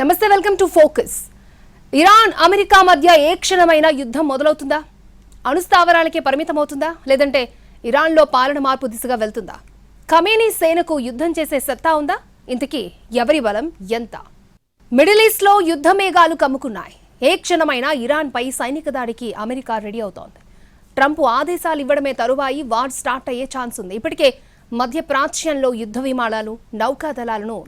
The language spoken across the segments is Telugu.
నమస్తే welcome to focus. Iran America మధ్య ఏ క్షణమైన యుద్ధం మొదలవుతుందా? అణుస్థావరాలకే పరిమితమవుతుందా? లేదంటే ఇరాన్లో పాలన మార్పు దిశగా వెళ్తుందా? ఖమేనీ సేనకు యుద్ధం చేసే సత్తా ఉందా? ఇంతకీ ఎవరి బలం ఎంత? మిడిల్ ఈస్ట్లో యుద్ధ మేఘాలు కమ్ముకున్నాయి. ఏ క్షణమైనా ఇరాన్పై సైనిక దాడికి అమెరికా రెడీ అవుతోంది. ట్రంప్ ఆదేశాలు ఇవ్వడమే తరువాయి వార్ స్టార్ట్ అయ్యే ఛాన్స్ ఉంది. ఇప్పటికే మధ్య ప్రాచ్యంలో యుద్ధ విమానాలు నౌకాదళాలను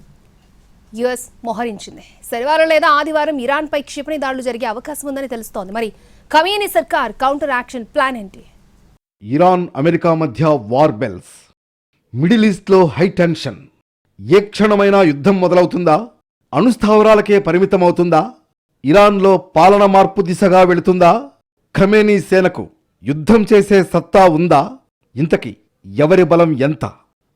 యుఎస్ మోహరించింది. శనివారం లేదా ఆదివారం ఇరాన్పై క్షిపణి దాడులు జరిగే అవకాశం ఉందని తెలుస్తోంది. మరి కమీని సర్కార్ కౌంటర్ యాక్షన్ ప్లాన్ ఏంటి? ఇరాన్ అమెరికా మధ్య వార్ బెల్స్. మిడిల్ ఈస్ట్లో హై టెన్షన్. ఏ క్షణమైనా యుద్ధం మొదలవుతుందా? అణుస్థావరాలకే పరిమితమవుతుందా? ఇరాన్లో పాలన మార్పు దిశగా వెళుతుందా? ఖమేనీ సేనకు యుద్ధం చేసే సత్తా ఉందా? ఇంతకీ ఎవరి బలం ఎంత?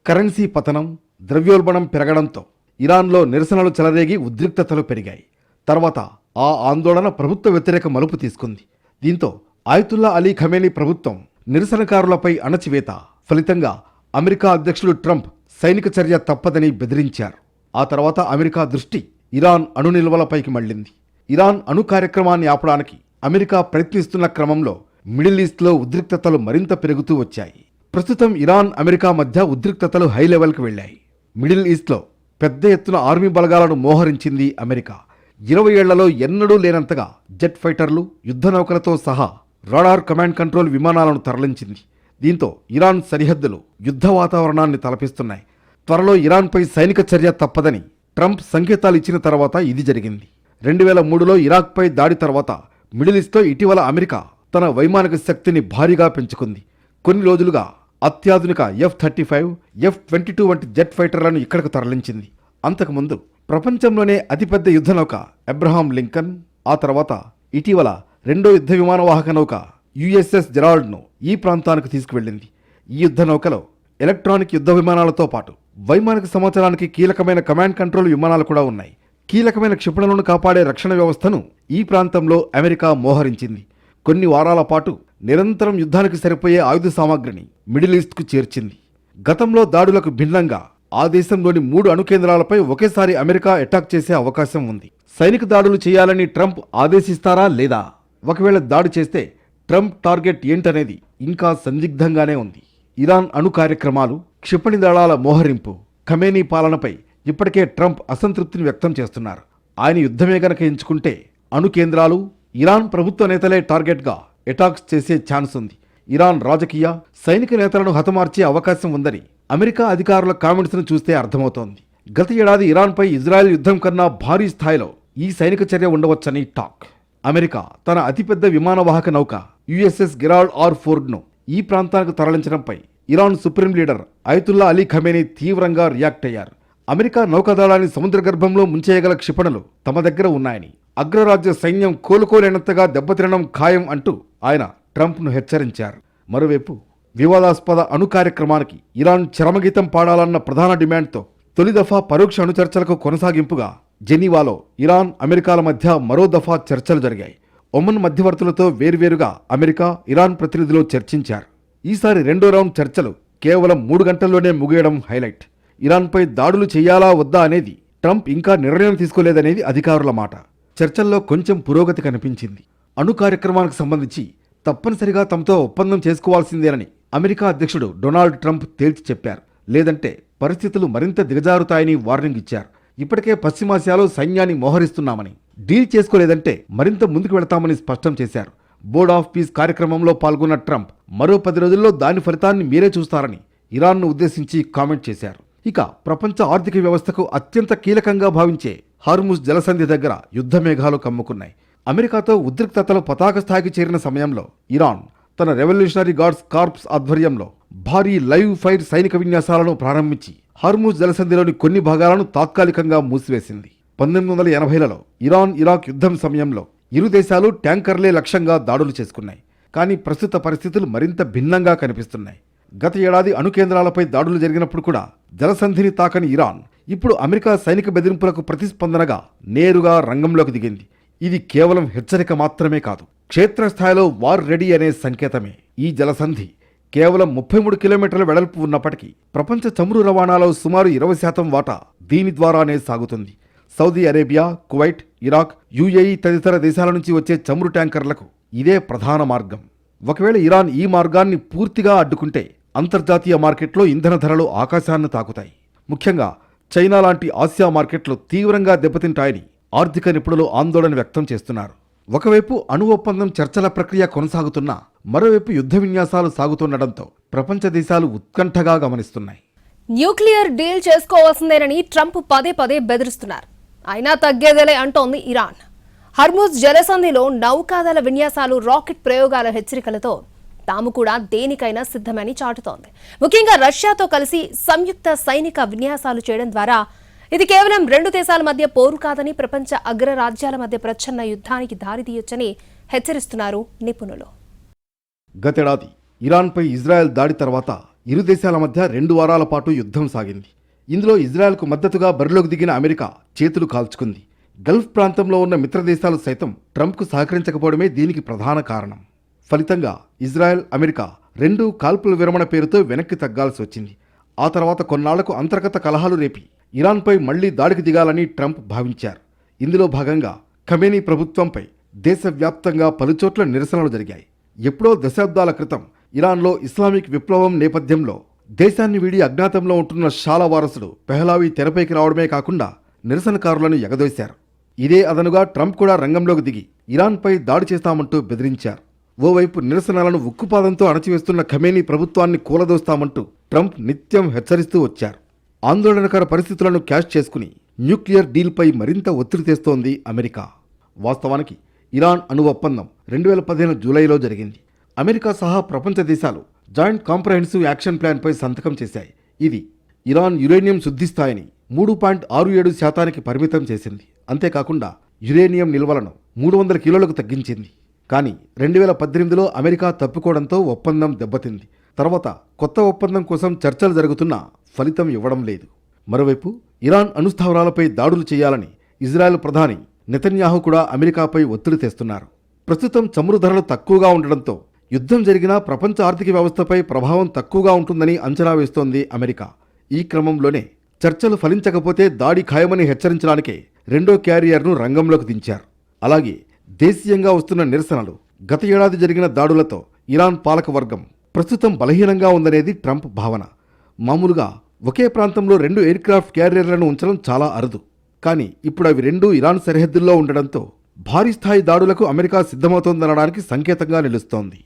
కరెన్సీ పతనం ద్రవ్యోల్బణం పెరగడంతో. ఇరాన్లో నిరసనలు చెలరేగి ఉద్రిక్తతలు పెరిగాయి. తర్వాత ఆ ఆందోళన ప్రభుత్వ వ్యతిరేక మలుపు తీసుకుంది. దీంతో ఆయతుల్లా అలీ ఖమేనీ ప్రభుత్వం నిరసనకారులపై అణచివేత. ఫలితంగా అమెరికా అధ్యక్షుడు ట్రంప్ సైనిక చర్య తప్పదని బెదిరించారు. ఆ తర్వాత అమెరికా దృష్టి ఇరాన్ అణు నిల్వలపైకి మళ్ళింది ఇరాన్ అణు కార్యక్రమాన్ని ఆపడానికి అమెరికా ప్రయత్నిస్తున్న క్రమంలో మిడిల్ ఈస్ట్లో ఉద్రిక్తతలు మరింత పెరుగుతూ వచ్చాయి. ప్రస్తుతం ఇరాన్ అమెరికా మధ్య ఉద్రిక్తతలు హై లెవెల్కి వెళ్ళాయి. మిడిల్ ఈస్ట్లో పెద్ద ఎత్తున ఆర్మీ బలగాలను మోహరించింది అమెరికా. ఇరవై ఏళ్ళలో ఎన్నడూ లేనంతగా జెట్ ఫైటర్లు యుద్ధ నౌకలతో సహా రాడార్ కమాండ్ కంట్రోల్ విమానాలను తరలించింది. దీంతో ఇరాన్ సరిహద్దులు యుద్ధ వాతావరణాన్ని తలపిస్తున్నాయి. త్వరలో ఇరాన్పై సైనిక చర్య తప్పదని ట్రంప్ సంకేతాలు ఇచ్చిన తర్వాత ఇది జరిగింది. రెండు వేల మూడులో ఇరాక్పై దాడి తర్వాత మిడిల్ ఇటీవల అమెరికా తన వైమానిక శక్తిని భారీగా పెంచుకుంది. కొన్ని రోజులుగా అత్యాధునిక F thirty five F twenty two వంటి జెట్ ఫైటర్లను ఇక్కడకు తరలించింది. అంతకుముందు ప్రపంచంలోనే అతిపెద్ద యుద్ధ నౌక అబ్రహాం లింకన్ ఆ తర్వాత ఇటీవల రెండో యుద్ధ విమానవాహక నౌక యుఎస్ఎస్ జెరాల్డ్ను ఈ ప్రాంతానికి తీసుకువెళ్ళింది. ఈ యుద్ధ నౌకలో ఎలక్ట్రానిక్ యుద్ధ విమానాలతో పాటు వైమానిక సమాచారానికి కీలకమైన కమాండ్ కంట్రోల్ విమానాలు కూడా ఉన్నాయి. కీలకమైన క్షిపణులను కాపాడే రక్షణ వ్యవస్థను ఈ ప్రాంతంలో అమెరికా మోహరించింది. కొన్ని వారాల పాటు నిరంతరం యుద్ధానికి సరిపోయే ఆయుధ సామాగ్రిని మిడిల్ ఈస్ట్కు చేర్చింది. గతంలో దాడులకు భిన్నంగా ఆ దేశంలోని మూడు అణుకేంద్రాలపై ఒకేసారి అమెరికా అటాక్ చేసే అవకాశం ఉంది. సైనిక దాడులు చేయాలని ట్రంప్ ఆదేశిస్తారా లేదా? ఒకవేళ దాడి చేస్తే ట్రంప్ టార్గెట్ ఏంటనేది ఇంకా సందిగ్ధంగానే ఉంది. ఇరాన్ అణు కార్యక్రమాలు క్షిపణి దళాల మోహరింపు ఖమేనీ పాలనపై ఇప్పటికే ట్రంప్ అసంతృప్తిని వ్యక్తం చేస్తున్నారు. ఆయన యుద్ధమే గనక ఎంచుకుంటే అణు కేంద్రాలు ఇరాన్ ప్రభుత్వ నేతలే టార్గెట్గా అటాక్స్ చేసే ఛాన్స్ ఉంది. ఇరాన్ రాజకీయ సైనిక నేతలను హతమార్చే అవకాశం ఉందని అమెరికా అధికారుల కామెంట్స్ను చూస్తే అర్థమవుతోంది. గత ఏడాది ఇరాన్పై ఇజ్రాయెల్ యుద్ధం కన్నా భారీ స్థాయిలో ఈ సైనిక చర్య ఉండవచ్చని టాక్. అమెరికా తన అతిపెద్ద విమానవాహక నౌక యుఎస్ఎస్ గిరాల్డ్ ఆర్ ఫోర్డ్ను ఈ ప్రాంతానికి తరలించడంపై Iran supreme leader Ayatollah Ali Khamenei తీవ్రంగా రియాక్ట్ అయ్యారు. అమెరికా నౌకాదళాన్ని సముద్ర గర్భంలో ముంచేయగల క్షిపణులు తమ దగ్గర ఉన్నాయని అగ్రరాజ్య సైన్యం కోలుకోలేనంతగా దెబ్బతినడం ఖాయం అంటూ ఆయన ట్రంప్ను హెచ్చరించారు. మరోవైపు వివాదాస్పద అణు కార్యక్రమానికి ఇరాన్ చరమగీతం పాడాలన్న ప్రధాన డిమాండ్తో తొలి దఫా పరోక్ష అణు చర్చలకు కొనసాగింపుగా జెనీవాలో ఇరాన్ అమెరికాల మధ్య మరో దఫా చర్చలు జరిగాయి. ఒమన్ మధ్యవర్తులతో వేర్వేరుగా అమెరికా ఇరాన్ ప్రతినిధులు చర్చించారు. ఈసారి రెండో రౌండ్ చర్చలు కేవలం మూడు గంటల్లోనే ముగియడం హైలైట్. ఇరాన్పై దాడులు చేయాలా వద్దా అనేది ట్రంప్ ఇంకా నిర్ణయం తీసుకోలేదనేది అధికారుల మాట. చర్చల్లో కొంచెం పురోగతి కనిపించింది. అణు కార్యక్రమానికి సంబంధించి తప్పనిసరిగా తమతో ఒప్పందం చేసుకోవాల్సిందేనని అమెరికా అధ్యక్షుడు డొనాల్డ్ ట్రంప్ తేల్చి చెప్పారు. లేదంటే పరిస్థితులు మరింత దిగజారుతాయని వార్నింగ్ ఇచ్చారు. ఇప్పటికే పశ్చిమాసియాలో సైన్యాన్ని మోహరిస్తున్నామని డీల్ చేసుకోలేదంటే మరింత ముందుకు వెళతామని స్పష్టం చేశారు. బోర్డ్ ఆఫ్ పీస్ కార్యక్రమంలో పాల్గొన్న ట్రంప్ మరో పది రోజుల్లో దాని ఫలితాన్ని మీరే చూస్తారని ఇరాన్ను ఉద్దేశించి కామెంట్ చేశారు. ఇక ప్రపంచ ఆర్థిక వ్యవస్థకు అత్యంత కీలకంగా భావించే హార్ముస్ జలసంధి దగ్గర యుద్ధ మేఘాలు కమ్ముకున్నాయి. అమెరికాతో ఉద్రిక్తతలు పతాక స్థాయికి చేరిన సమయంలో ఇరాన్ తన రెవల్యూషనరీ గార్డ్స్ కార్ప్స్ ఆధ్వర్యంలో భారీ లైవ్ ఫైర్ సైనిక విన్యాసాలను ప్రారంభించి హార్ముజ్ జలసంధిలోని కొన్ని భాగాలను తాత్కాలికంగా మూసివేసింది. పంతొమ్మిది వందల ఎనభైలలో ఇరాన్ ఇరాక్ యుద్ధం సమయంలో ఇరు దేశాలు ట్యాంకర్లే లక్ష్యంగా దాడులు చేసుకున్నాయి. కానీ ప్రస్తుత పరిస్థితులు మరింత భిన్నంగా కనిపిస్తున్నాయి. గత ఏడాది అణు కేంద్రాలపై దాడులు జరిగినప్పుడు కూడా జలసంధిని తాకని ఇరాన్ ఇప్పుడు అమెరికా సైనిక బెదిరింపులకు ప్రతిస్పందనగా నేరుగా రంగంలోకి దిగింది. ఇది కేవలం హెచ్చరిక మాత్రమే కాదు. క్షేత్రస్థాయిలో వార్ రెడీ అనే సంకేతమే ఈ జలసంధి. కేవలం ముప్పై మూడు కిలోమీటర్ల వెడల్పు ఉన్నప్పటికీ ప్రపంచ చమురు రవాణాలో సుమారు ఇరవై శాతం వాటా దీని ద్వారానే సాగుతుంది. Saudi Arabia Kuwait Iraq UAE తదితర దేశాల నుంచి వచ్చే చమురు ట్యాంకర్లకు ఇదే ప్రధాన మార్గం. ఒకవేళ ఇరాన్ ఈ మార్గాన్ని పూర్తిగా అడ్డుకుంటే అంతర్జాతీయ మార్కెట్లో ఇంధన ధరలు ఆకాశాన్ని తాకుతాయి. ముఖ్యంగా చైనా లాంటి ఆసియా మార్కెట్లు తీవ్రంగా దెబ్బతింటాయని ఆర్థిక నిపుణులు ఆందోళన వ్యక్తం చేస్తున్నారు. ఒకవైపు అణు ఒప్పందం చర్చల ప్రక్రియ కొనసాగుతున్నా మరోవైపు యుద్ధ విన్యాసాలు సాగుతుండటంతో ప్రపంచ దేశాలు ఉత్కంఠగా గమనిస్తున్నాయి. న్యూక్లియర్ డీల్ చేసుకోవాల్సిందేనని ట్రంప్ పదే పదే బెదిరిస్తున్నారు. అయినా తగ్గేదేలే అంటోంది ఇరాన్. హర్ముజ్ జలసంధిలో నౌకాదళ విన్యాసాలు రాకెట్ ప్రయోగాల హెచ్చరికలతో తాము కూడా దేనికైనా సిద్ధమని చాటుతోంది. ముఖ్యంగా రష్యాతో కలిసి సంయుక్త సైనిక విన్యాసాలు చేయడం ద్వారా ఇది కేవలం రెండు దేశాల మధ్య పోరు కాదని ప్రపంచ అగ్రరాజ్యాల మధ్య ప్రచ్ఛన్న యుద్ధానికి దారితీయొచ్చని హెచ్చరిస్తున్నారు నిపుణులు. గతేడాది ఇరాన్పై ఇజ్రాయెల్ దాడి తర్వాత ఇరు దేశాల మధ్య రెండు వారాల పాటు యుద్ధం సాగింది. ఇందులో ఇజ్రాయెల్కు మద్దతుగా బరిలోకి దిగిన అమెరికా చేతులు కాల్చుకుంది. గల్ఫ్ ప్రాంతంలో ఉన్న మిత్రదేశాలు సైతం ట్రంప్కు సహకరించకపోవడమే దీనికి ప్రధాన కారణం. ఫలితంగా ఇజ్రాయెల్ అమెరికా రెండు కాల్పుల విరమణ పేరుతో వెనక్కి తగ్గాల్సి వచ్చింది. ఆ తర్వాత కొన్నాళ్ళకు అంతర్గత కలహాలు రేపి ఇరాన్పై మళ్ళీ దాడికి దిగాలని ట్రంప్ భావించారు. ఇందులో భాగంగా ఖమేనీ ప్రభుత్వంపై దేశవ్యాప్తంగా పలుచోట్ల నిరసనలు జరిగాయి. ఎప్పుడో దశాబ్దాల క్రితం ఇరాన్లో ఇస్లామిక్ విప్లవం నేపథ్యంలో దేశాన్ని వీడి అజ్ఞాతంలో ఉంటున్న షాల వారసుడు పెహలావి తెరపైకి రావడమే కాకుండా నిరసనకారులను ఎగదోశారు. ఇదే అదనుగా ట్రంప్ కూడా రంగంలోకి దిగి ఇరాన్పై దాడి చేస్తామంటూ బెదిరించారు. ఓవైపు నిరసనలను ఉక్కుపాదంతో అణచివేస్తున్న ఖమేనీ ప్రభుత్వాన్ని కూలదోస్తామంటూ ట్రంప్ నిత్యం హెచ్చరిస్తూ వచ్చారు. ఆందోళనకర పరిస్థితులను క్యాష్ చేసుకుని న్యూక్లియర్ డీల్పై మరింత ఒత్తిడి తెస్తోంది అమెరికా. వాస్తవానికి ఇరాన్ అణు ఒప్పందం రెండు వేల పదిహేను జూలైలో జరిగింది. అమెరికా సహా ప్రపంచ దేశాలు జాయింట్ కాంప్రహెన్సివ్ యాక్షన్ ప్లాన్పై సంతకం చేశాయి. ఇది ఇరాన్ యురేనియం శుద్ధి స్థాయిని మూడు పాయింట్ ఆరు ఏడు శాతానికి పరిమితం చేసింది. అంతేకాకుండా యురేనియం నిల్వలను మూడు వందల కిలోలకు తగ్గించింది. కానీ రెండు వేల పద్దెనిమిదిలో అమెరికా తప్పుకోవడంతో ఒప్పందం దెబ్బతింది. తర్వాత కొత్త ఒప్పందం కోసం చర్చలు జరుగుతున్నా ఫలితం ఇవ్వడం లేదు. మరోవైపు ఇరాన్ అణుస్థావరాలపై దాడులు చేయాలని ఇజ్రాయెల్ ప్రధాని నెతన్యాహు కూడా అమెరికాపై ఒత్తిడి తెస్తున్నారు. ప్రస్తుతం చమురు ధరలు తక్కువగా ఉండడంతో యుద్ధం జరిగినా ప్రపంచ ఆర్థిక వ్యవస్థపై ప్రభావం తక్కువగా ఉంటుందని అంచనా వేస్తోంది అమెరికా. ఈ క్రమంలోనే చర్చలు ఫలించకపోతే దాడి ఖాయమని హెచ్చరించడానికే రెండో క్యారియర్ను రంగంలోకి దించారు. అలాగే దేశీయంగా వస్తున్న నిరసనలు గత ఏడాది జరిగిన దాడులతో ఇరాన్ పాలక వర్గం ప్రస్తుతం బలహీనంగా ఉందనేది ట్రంప్ భావన. మామూలుగా ఒకే ప్రాంతంలో రెండు ఎయిర్క్రాఫ్ట్ క్యారియర్లను ఉంచడం చాలా అరుదు. కానీ ఇప్పుడు అవి రెండూ ఇరాన్ సరిహద్దుల్లో ఉండడంతో భారీ స్థాయి దాడులకు అమెరికా సిద్ధమవుతోందనడానికి సంకేతంగా నిలుస్తోంది.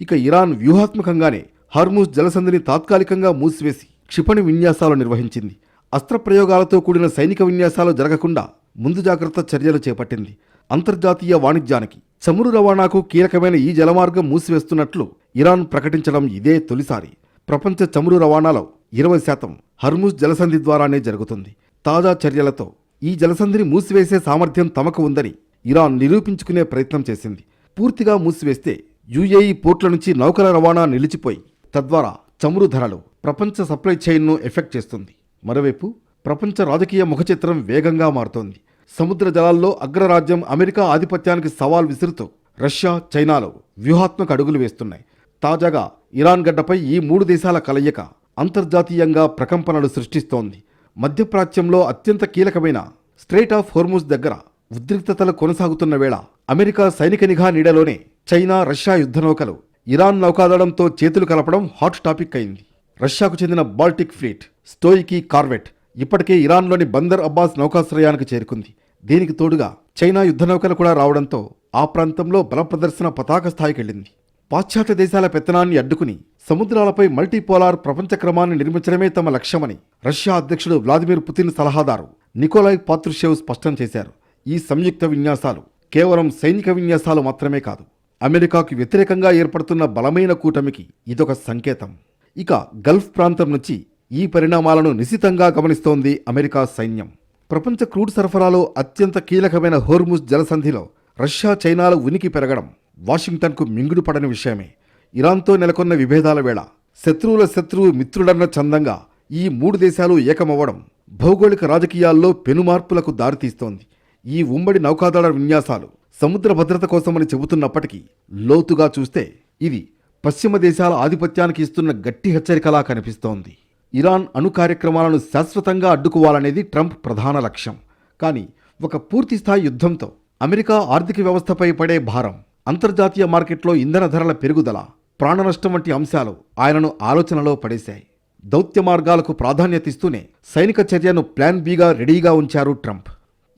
ఇక ఇరాన్ వ్యూహాత్మకంగానే హర్మూజ్ జలసంధిని తాత్కాలికంగా మూసివేసి క్షిపణి విన్యాసాలు నిర్వహించింది. అస్త్రప్రయోగాలతో కూడిన సైనిక విన్యాసాలు జరగకుండా ముందు జాగ్రత్త చర్యలు చేపట్టింది. అంతర్జాతీయ వాణిజ్యానికి చమురు రవాణాకు కీలకమైన ఈ జలమార్గం మూసివేస్తున్నట్లు ఇరాన్ ప్రకటించడం ఇదే తొలిసారి. ప్రపంచ చమురు రవాణాలో ఇరవై శాతం హర్ముజ్ జలసంధి ద్వారానే జరుగుతుంది. తాజా చర్యలతో ఈ జలసంధిని మూసివేసే సామర్థ్యం తమకు ఉందని ఇరాన్ నిరూపించుకునే ప్రయత్నం చేసింది. పూర్తిగా మూసివేస్తే యుఏఈ పోర్ట్ల నుంచి నౌకల రవాణా నిలిచిపోయి తద్వారా చమురు ధరలు ప్రపంచ సప్లై చైన్ను ఎఫెక్ట్ చేస్తుంది. మరోవైపు ప్రపంచ రాజకీయ ముఖచిత్రం వేగంగా మారుతోంది. సముద్ర జలాల్లో అగ్రరాజ్యం అమెరికా ఆధిపత్యానికి సవాల్ విసురుతూ రష్యా చైనాలో వ్యూహాత్మక అడుగులు వేస్తున్నాయి. తాజాగా ఇరాన్ గడ్డపై ఈ మూడు దేశాల కలయిక అంతర్జాతీయంగా ప్రకంపనలు సృష్టిస్తోంది. మధ్యప్రాచ్యంలో అత్యంత కీలకమైన స్ట్రేట్ ఆఫ్ హోర్ముజ్ దగ్గర ఉద్రిక్తతలు కొనసాగుతున్న వేళ అమెరికా సైనిక నిఘా నీడలోనే చైనా రష్యా యుద్ధ నౌకలు ఇరాన్ నౌకాదళంతో చేతులు కలపడం హాట్ టాపిక్ అయింది. రష్యాకు చెందిన బాల్టిక్ ఫ్లీట్ స్టోయికి కార్వెట్ ఇప్పటికే ఇరాన్లోని బందర్ అబ్బాస్ నౌకాశ్రయానికి చేరుకుంది. దీనికి తోడుగా చైనా యుద్ధ నౌకలు కూడా రావడంతో ఆ ప్రాంతంలో బల ప్రదర్శన పతాక స్థాయికెళ్ళింది పాశ్చాత్య దేశాల పెత్తనాన్ని అడ్డుకుని సముద్రాలపై మల్టీపోలార్ ప్రపంచ క్రమాన్ని నిర్మించడమే తమ లక్ష్యమని రష్యా అధ్యక్షుడు వ్లాదిమిర్ పుతిన్ సలహాదారు నికోలాయ్ పాత్రుషేవ్ స్పష్టం చేశారు. ఈ సంయుక్త విన్యాసాలు కేవలం సైనిక విన్యాసాలు మాత్రమే కాదు అమెరికాకు వ్యతిరేకంగా ఏర్పడుతున్న బలమైన కూటమికి ఇదొక సంకేతం. ఇక గల్ఫ్ ప్రాంతం నుంచి ఈ పరిణామాలను నిశితంగా గమనిస్తోంది అమెరికా సైన్యం. ప్రపంచ క్రూడ్ సరఫరాలో అత్యంత కీలకమైన హోర్ముజ్ జలసంధిలో రష్యా చైనాల ఉనికి పెరగడం వాషింగ్టన్కు మింగుడు పడని విషయమే. ఇరాన్తో నెలకొన్న విభేదాల వేళ శత్రువుల శత్రువు మిత్రుడన్న చందంగా ఈ మూడు దేశాలు ఏకమవ్వడం భౌగోళిక రాజకీయాల్లో పెనుమార్పులకు దారితీస్తోంది. ఈ ఉమ్మడి నౌకాదళ విన్యాసాలు సముద్ర భద్రత కోసమని చెబుతున్నప్పటికీ లోతుగా చూస్తే ఇది పశ్చిమ దేశాల ఆధిపత్యానికి ఇస్తున్న గట్టి హెచ్చరికలా కనిపిస్తోంది. ఇరాన్ అణు కార్యక్రమాలను శాశ్వతంగా అడ్డుకోవాలనేది ట్రంప్ ప్రధాన లక్ష్యం. కానీ ఒక పూర్తిస్థాయి యుద్ధంతో అమెరికా ఆర్థిక వ్యవస్థపై పడే భారం అంతర్జాతీయ మార్కెట్లో ఇంధన ధరల పెరుగుదల ప్రాణనష్టం వంటి అంశాలు ఆయనను ఆలోచనలో పడేశాయి. దౌత్య మార్గాలకు ప్రాధాన్యతిస్తూనే సైనిక చర్యను ప్లాన్ బీగా రెడీగా ఉంచారు ట్రంప్.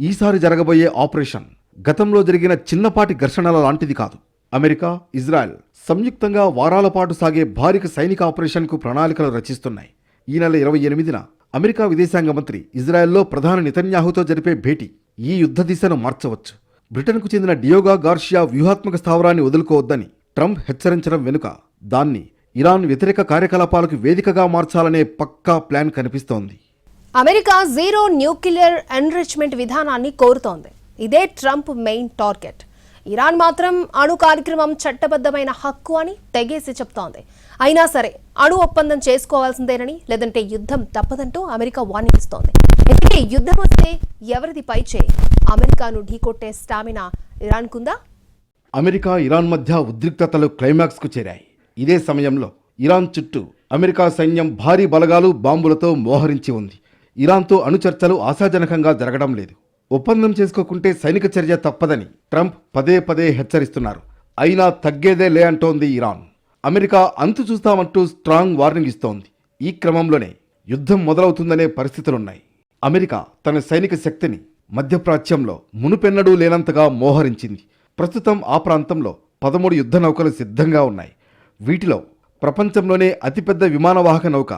ఈసారి జరగబోయే ఆపరేషన్ గతంలో జరిగిన చిన్నపాటి ఘర్షణల లాంటిది కాదు. అమెరికా ఇజ్రాయెల్ సంయుక్తంగా వారాల పాటు సాగే భారీ సైనిక ఆపరేషన్కు ప్రణాళికలు రచిస్తున్నాయి. ఈ నెల ఇరవై ఎనిమిదిన అమెరికా విదేశాంగ మంత్రి ఇజ్రాయెల్లో ప్రధాని నితన్యాహుతో జరిపే భేటీ ఈ యుద్ధ దిశను మార్చవచ్చు. బ్రిటన్కు చెందిన డియోగా గార్షియా వ్యూహాత్మక స్థావరాన్ని వదులుకోవద్దని ట్రంప్ హెచ్చరించడం వెనుక దాన్ని ఇరాన్ వ్యతిరేక కార్యకలాపాలకు వేదికగా మార్చాలనే పక్కా ప్లాన్ కనిపిస్తోంది. అమెరికా జీరో న్యూక్లియర్ ఎన్రిచ్మెంట్ విధానాన్ని కోరుతోంది. ఇదే ట్రంప్ మెయిన్ టార్గెట్. ఇరాన్ మాత్రం అణు కార్యక్రమం చట్టబద్ధమైన హక్కు అని తెగేసి చెప్తోంది. అయినా సరే అణు ఒప్పందం చేసుకోవాల్సిందేనని లేదంటే యుద్ధం తప్పదంటూ అమెరికా వార్నింగ్ ఇస్తోంది. ఎందుకంటే యుద్ధం వస్తే ఎవరిది పైచే అమెరికాను ఢీకొట్టే స్టామినా ఇరాన్కుందా? అమెరికా ఇరాన్ మధ్య ఉద్రిక్తతలు క్లైమాక్స్కు చేరాయి. ఇదే సమయంలో ఇరాన్ చుట్టూ అమెరికా సైన్యం భారీ బలగాలు బాంబులతో మోహరించి ఉంది. ఇరాన్తో అణుచర్చలు ఆశాజనకంగా జరగడం లేదు. ఒప్పందం చేసుకోకుంటే సైనిక చర్య తప్పదని ట్రంప్ పదే పదే హెచ్చరిస్తున్నారు. అయినా తగ్గేదే లే అంటోంది ఇరాన్. అమెరికా అంతు చూస్తామంటూ స్ట్రాంగ్ వార్నింగ్ ఇస్తోంది. ఈ క్రమంలోనే యుద్ధం మొదలవుతుందనే పరిస్థితులున్నాయి. అమెరికా తన సైనిక శక్తిని మధ్యప్రాచ్యంలో మునుపెన్నడూ లేనంతగా మోహరించింది. ప్రస్తుతం ఆ ప్రాంతంలో పదమూడు యుద్ధ నౌకలు సిద్ధంగా ఉన్నాయి. వీటిలో ప్రపంచంలోనే అతిపెద్ద విమానవాహక నౌక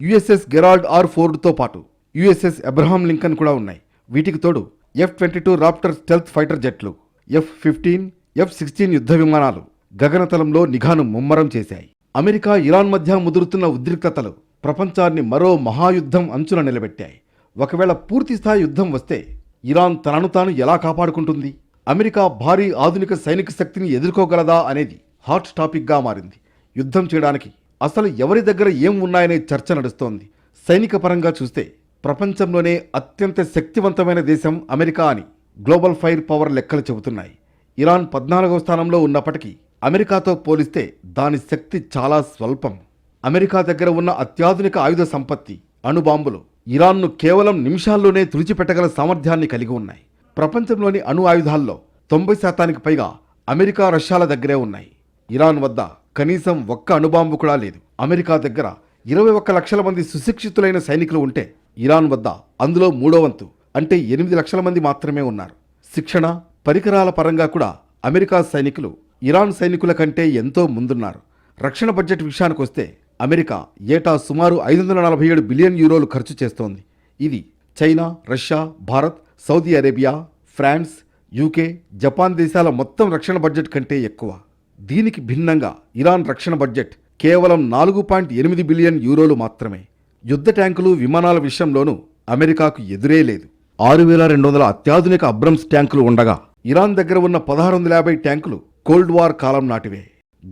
యుఎస్ఎస్ గెరాల్డ్ ఆర్ ఫోర్డ్తో పాటు యుఎస్ఎస్ అబ్రహాం లింకన్ కూడా ఉన్నాయి. వీటికి తోడు F twenty two raptor stealth fighter జెట్లు F fifteen F sixteen యుద్ధ విమానాలు గగనతలంలో నిఘాను ముమ్మరం చేశాయి. అమెరికా ఇరాన్ మధ్య ముదురుతున్న ఉద్రిక్తతలు ప్రపంచాన్ని మరో మహాయుద్ధం అంచున నిలబెట్టాయి. ఒకవేళ పూర్తిస్థాయి యుద్ధం వస్తే ఇరాన్ తనను తాను ఎలా కాపాడుకుంటుంది? అమెరికా భారీ ఆధునిక సైనిక శక్తిని ఎదుర్కోగలదా అనేది హాట్ టాపిక్గా మారింది. యుద్ధం చేయడానికి అసలు ఎవరి దగ్గర ఏం ఉన్నాయనే చర్చ నడుస్తోంది. సైనిక పరంగా చూస్తే ప్రపంచంలోనే అత్యంత శక్తివంతమైన దేశం అమెరికా అని గ్లోబల్ ఫైర్ పవర్ లెక్కలు చెబుతున్నాయి. ఇరాన్ పద్నాలుగవ స్థానంలో ఉన్నప్పటికీ అమెరికాతో పోలిస్తే దాని శక్తి చాలా స్వల్పం. అమెరికా దగ్గర ఉన్న అత్యాధునిక ఆయుధ సంపత్తి అణుబాంబులు ఇరాన్ను కేవలం నిమిషాల్లోనే తుడిచిపెట్టగల సామర్థ్యాన్ని కలిగి ఉన్నాయి. ప్రపంచంలోని అణు ఆయుధాల్లో తొంభై శాతానికి పైగా అమెరికా రష్యాల దగ్గరే ఉన్నాయి. ఇరాన్ వద్ద కనీసం ఒక్క అణుబాంబు కూడా లేదు. అమెరికా దగ్గర ఇరవై ఒక్క లక్షల మంది సుశిక్షితులైన సైనికులు ఉంటే ఇరాన్ వద్ద అందులో మూడో వంతు అంటే ఎనిమిది లక్షల మంది మాత్రమే ఉన్నారు. శిక్షణ పరికరాల పరంగా కూడా అమెరికా సైనికులు ఇరాన్ సైనికుల కంటే ఎంతో ముందున్నారు. రక్షణ బడ్జెట్ విషయానికి వస్తే అమెరికా ఏటా సుమారు ఐదు వందల నలభై ఏడు బిలియన్ యూరోలు ఖర్చు చేస్తోంది. ఇది China Russia Bharat Saudi Arabia France UK Japan దేశాల మొత్తం రక్షణ బడ్జెట్ కంటే ఎక్కువ. దీనికి భిన్నంగా ఇరాన్ రక్షణ బడ్జెట్ కేవలం నాలుగు పాయింట్ ఎనిమిది బిలియన్ యూరోలు మాత్రమే. యుద్ధ ట్యాంకులు విమానాల విషయంలోనూ అమెరికాకు ఎదురే లేదు. ఆరు వేల రెండు వందల అత్యాధునిక అబ్రమ్స్ ట్యాంకులు ఉండగా ఇరాన్ దగ్గర ఉన్న పదహారు వందల యాభై ట్యాంకులు కోల్డ్ వార్ కాలం నాటివే.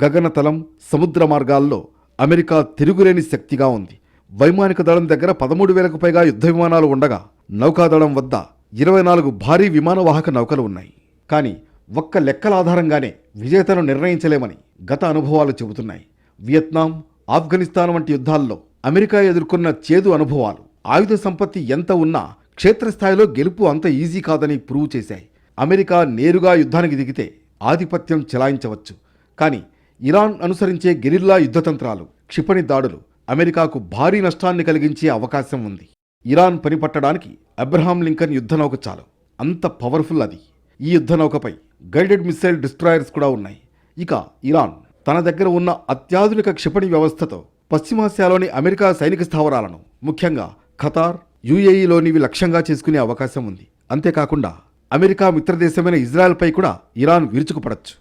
గగనతలం సముద్ర మార్గాల్లో అమెరికా తిరుగులేని శక్తిగా ఉంది. వైమానిక దళం దగ్గర పదమూడు వేలకు పైగా యుద్ధ విమానాలు ఉండగా నౌకాదళం వద్ద ఇరవై నాలుగు భారీ విమానవాహక నౌకలు ఉన్నాయి. కానీ ఒక్క లెక్కల ఆధారంగానే విజేతను నిర్ణయించలేమని గత అనుభవాలు చెబుతున్నాయి. వియత్నాం ఆఫ్ఘనిస్తాన్ వంటి యుద్ధాల్లో అమెరికా ఎదుర్కొన్న చేదు అనుభవాలు. ఆయుధ సంపత్తి ఎంత ఉన్నా క్షేత్రస్థాయిలో గెలుపు అంత ఈజీ కాదని ప్రూవ్ చేశాయి. అమెరికా నేరుగా యుద్ధానికి దిగితే ఆధిపత్యం చెలాయించవచ్చు. కానీ ఇరాన్ అనుసరించే గెరిల్లా యుద్ధతంత్రాలు క్షిపణి దాడులు అమెరికాకు భారీ నష్టాన్ని కలిగించే అవకాశం ఉంది. ఇరాన్ పనిపట్టడానికి అబ్రహాం లింకన్ యుద్ధనౌక చాలు. అంత పవర్ఫుల్ అది. ఈ యుద్ధనౌకపై గైడెడ్ మిస్సైల్ డిస్ట్రాయర్స్ కూడా ఉన్నాయి. ఇక ఇరాన్ తన దగ్గర ఉన్న అత్యాధునిక క్షిపణి వ్యవస్థతో పశ్చిమాసియాలోని అమెరికా సైనిక స్థావరాలను ముఖ్యంగా ఖతార్ యుఏఈలోనివి లక్ష్యంగా చేసుకునే అవకాశం ఉంది. అంతేకాకుండా అమెరికా మిత్రదేశమైన ఇజ్రాయెల్పై కూడా ఇరాన్ విరుచుకుపడచ్చు.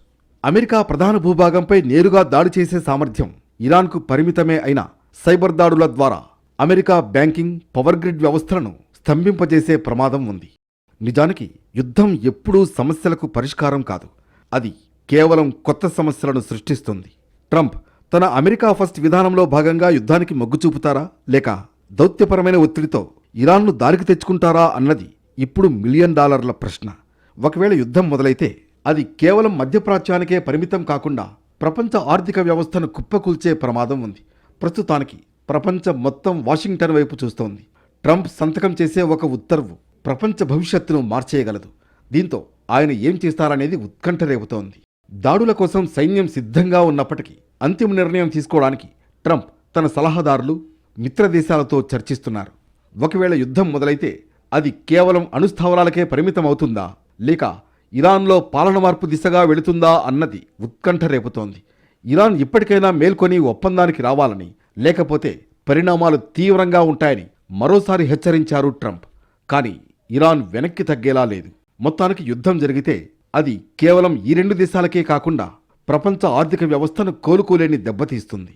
అమెరికా ప్రధాన భూభాగంపై నేరుగా దాడి చేసే సామర్థ్యం ఇరాన్కు పరిమితమే అయిన సైబర్ దాడుల ద్వారా అమెరికా బ్యాంకింగ్ పవర్ గ్రిడ్ వ్యవస్థలను స్తంభింపజేసే ప్రమాదం ఉంది. నిజానికి యుద్ధం ఎప్పుడూ సమస్యలకు పరిష్కారం కాదు. అది కేవలం కొత్త సమస్యలను సృష్టిస్తుంది. ట్రంప్ తన అమెరికా ఫస్ట్ విధానంలో భాగంగా యుద్ధానికి మొగ్గు చూపుతారా? లేక దౌత్యపరమైన ఒత్తిడితో ఇరాన్ను దారికి తెచ్చుకుంటారా అన్నది ఇప్పుడు మిలియన్ డాలర్ల ప్రశ్న. ఒకవేళ యుద్ధం మొదలైతే అది కేవలం మధ్యప్రాచ్యానికే పరిమితం కాకుండా ప్రపంచ ఆర్థిక వ్యవస్థను కుప్పకూల్చే ప్రమాదం ఉంది. ప్రస్తుతానికి ప్రపంచం మొత్తం వాషింగ్టన్ వైపు చూస్తోంది. ట్రంప్ సంతకం చేసే ఒక ఉత్తర్వు ప్రపంచ భవిష్యత్తును మార్చేయగలదు. దీంతో ఆయన ఏం చేస్తారనేది ఉత్కంఠ రేపుతోంది. దాడుల కోసం సైన్యం సిద్ధంగా ఉన్నప్పటికీ అంతిమ నిర్ణయం తీసుకోవడానికి ట్రంప్ తన సలహాదారులు మిత్రదేశాలతో చర్చిస్తున్నారు. ఒకవేళ యుద్ధం మొదలైతే అది కేవలం అణుస్థావరాలకే పరిమితం అవుతుందా లేక ఇరాన్లో పాలన మార్పు దిశగా వెళుతుందా అన్నది ఉత్కంఠ రేపుతోంది. ఇరాన్ ఇప్పటికైనా మేల్కొని ఒప్పందానికి రావాలని లేకపోతే పరిణామాలు తీవ్రంగా ఉంటాయని మరోసారి హెచ్చరించారు ట్రంప్. కానీ ఇరాన్ వెనక్కి తగ్గేలా లేదు. మొత్తానికి యుద్ధం జరిగితే అది కేవలం ఈ రెండు దేశాలకే కాకుండా ప్రపంచ ఆర్థిక వ్యవస్థను కోలుకోలేని దెబ్బతీస్తుంది.